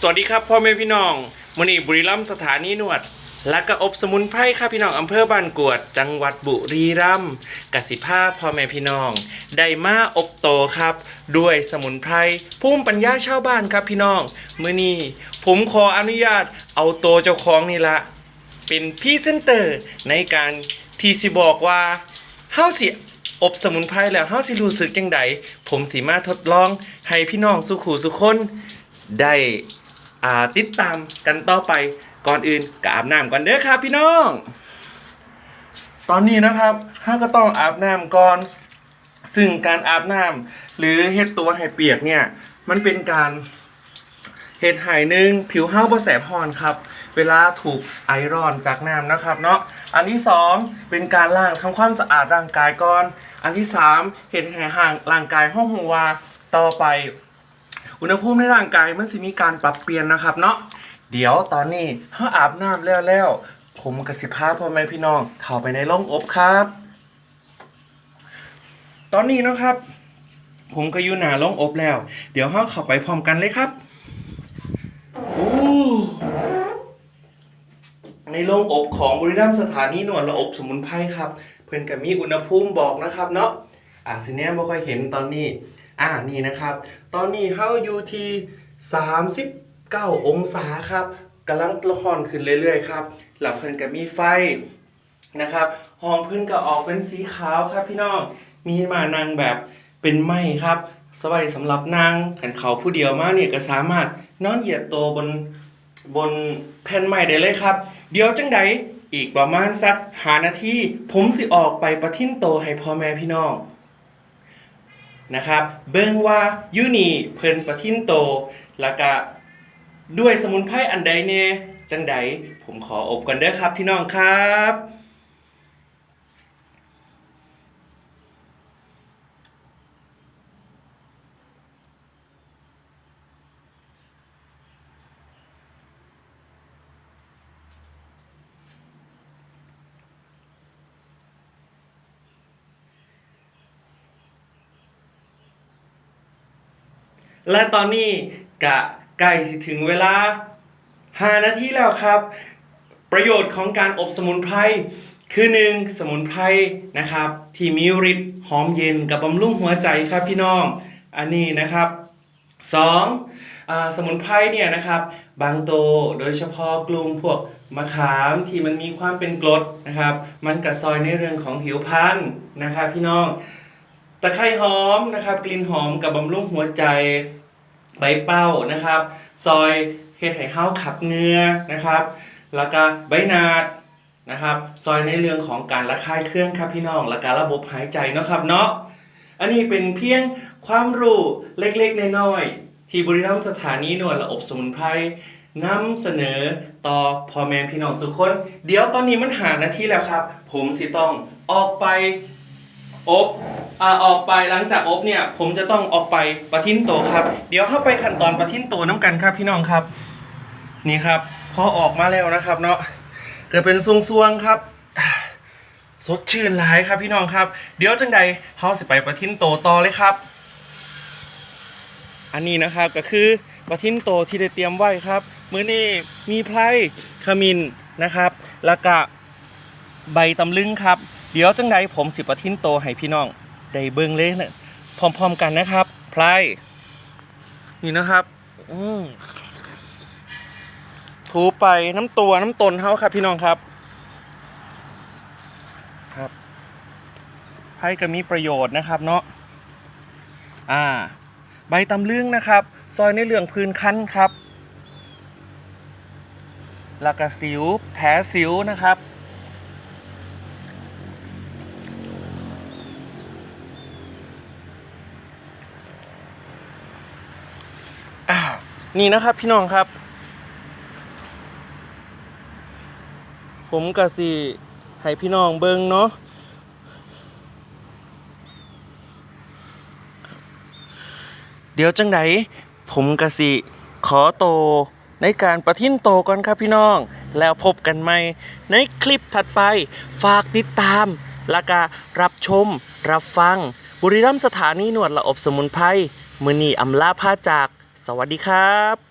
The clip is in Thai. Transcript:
สวัสดีครับพ่อแม่พี่น้องมณีบุรีรัมย์สถานีนวด และก็อบสมุนไพรครับพี่น้องอำเภอบ้านกวด จังหวัดบุรีรัมย์กสิภาพ่อแม่พี่น้องได้มาอบโตครับ ด้วยสมุนไพรภูมิปัญญาชาวบ้านครับพี่น้องมื้อนี้ผมขออนุญาตเอาโตเจ้าของนี่ละเป็นพี่เซนเตอร์ในการที่สิบอกว่าเฮาสิอบสมุนไพรแล้วเฮาสิรู้สึกจังใดผมสิมาทดลองให้พี่น้องสุขูสุคนได้ อ่าติดตามกันต่อไปก่อนอื่นก็อาบน้ำก่อนเด้อครับพี่น้อง ตอนนี้นะครับเฮาก็ต้องอาบน้ำก่อน ซึ่งการอาบน้ำหรือเฮ็ดตัวให้เปียกเนี่ยมันเป็นการเห็ดหายหนึ่งผิวเห้าบ่แสบฮอนครับ เวลาถูกไอรอนจากน้ำนะครับเนาะอันที่สองเป็นการล้างทำความสะอาดร่างกายก่อน อันที่สามเห็ดแห่ห่างร่างกายห้องหัวต่อไป อุณหภูมิในร่างกายมันสิมีการปรับเปลี่ยนนะครับเนาะเดี๋ยวตอนนี้ถ้าอาบน้ำแล้วแล้วผมกับสิพาพ่อแม่พี่น้องเข้าไปในร่องอบครับ ตอนนี้นะครับ ผมก็อยู่หน้าร่องอบแล้ว เดี๋ยวเราเข้าไปพร้อมกันเลยครับในโรงอบของบริรัมสถานีหนวดระอบสมุนไพรครับ เพื่อนกับมีอุณหภูมิบอกนะครับเนาะอาสิเนี้ยไม่ค่อยเห็นตอนนี้ อ่านี่นะครับ ตอนนี้เฮาอยู่ที่39 องศาครับกำลังละครขึ้นเรื่อยๆครับหลับเพื่อนกับมีไฟนะครับห้องเพื่อนก็ออกเป็นสีขาวครับพี่น้องมีมานางแบบเป็นไม้ครับสบายสำหรับนางขันเขาผู้เดียวมากเนี่ยก็สามารถนอนเหยียดตัวบนบนแผ่นไม้ได้เลยครับ เดี๋ยวจังใดอีกประมาณสักหานาทีผมสิออกไปประทินโตให้พ่อแม่พี่น้อง นะครับ เบิ่งว่ายูนี่เพิ่นประทินโต แล้วก็ด้วยสมุนไพรอันใดเนี่ยจังใดผมขออบกันเด้อครับพี่น้องครับ และตอนนี้กะใกล้สิถึงเวลา5นาทีแล้วครับ ประโยชน์ของการอบสมุนไพรคือหนึ่งสมุนไพรนะครับ ที่มีฤทธิ์หอมเย็นกับบำรุงหัวใจครับพี่น้อง อันนี้นะครับสองอาสมุนไพรเนี่ยนะครับ บางโตวโดยเฉพาะกลุ่มพวกมะขามที่มันมีความเป็นกรดนะครับ มันกระซอยในเรื่องของผิวพรรณนะครับพี่น้อง ตะไคร้หอมนะครับ กลิ่นหอมกับบำรุงหัวใจใบเป้านะครับ ซอยเห็ดไหเฮาขับเงือนะครับ แล้วก็ใบนาดนะครับ ซอยในเรื่องของการระคายเครื่องครับพี่น้อง และการระบบหายใจเนาะครับเนาะ อันนี้เป็นเพียงความรู้เล็กๆน้อยๆที่บริรัมย์สถานีนวดระอบสมุนไพรนำเสนอต่อพ่อแม่พี่น้องสุกคน เดี๋ยวตอนนี้มันหานาทีแล้วครับ ผมสิต้องออกไป อบอ่าออกไปหลังจากอบเนี่ย ผมจะต้องออกไปปะทิ้นโตครับ เดี๋ยวเข้าไปขั้นตอนปะทิ้นโตน้ำกันครับพี่น้องครับ นี่ครับ พอออกมาแล้วนะครับ เนาะเกิดเป็นซวงๆครับสดชื่นหลายครับพี่น้องครับ เดี๋ยวจังใดเฮาสิไปปะทิ้นโตต่อเลยครับ อันนี้นะครับก็คือปะทิ้นโตที่ได้เตรียมไว้ครับ มื้อนี้มีไพรขมิ้นนะครับแล้วก็ใบตำลึงครับ เดี๋ยวจังใดผมสิประทินโตให้พี่น้องได้เบิ่งเลยนะพร้อมๆกันนะครับไพรนี่นะครับ อืมถูไปน้ำตัวน้ำตนเฮาครับ พี่น้องครับ ครับไพรก็มีประโยชน์นะครับเนาะอ่า ใบตำลึงนะครับ ซอยในเรื่องพื้นคั้นครับแล้วก็สิวแผลสิวนะครับ นี่นะครับพี่น้องครับ ผมกะสิให้พี่น้องเบิงเนาะเดี๋ยวจังไดผมกะสิขอโตในการประทินโตก่อนครับพี่น้อง แล้วพบกันใหม่ ในคลิปถัดไป ฝากติดตามและก็รับชม รับฟัง บุรีรัมย์สถานีหนวดละอบสมุนไพรมือนีอำลาผ้าจาก สวัสดีครับ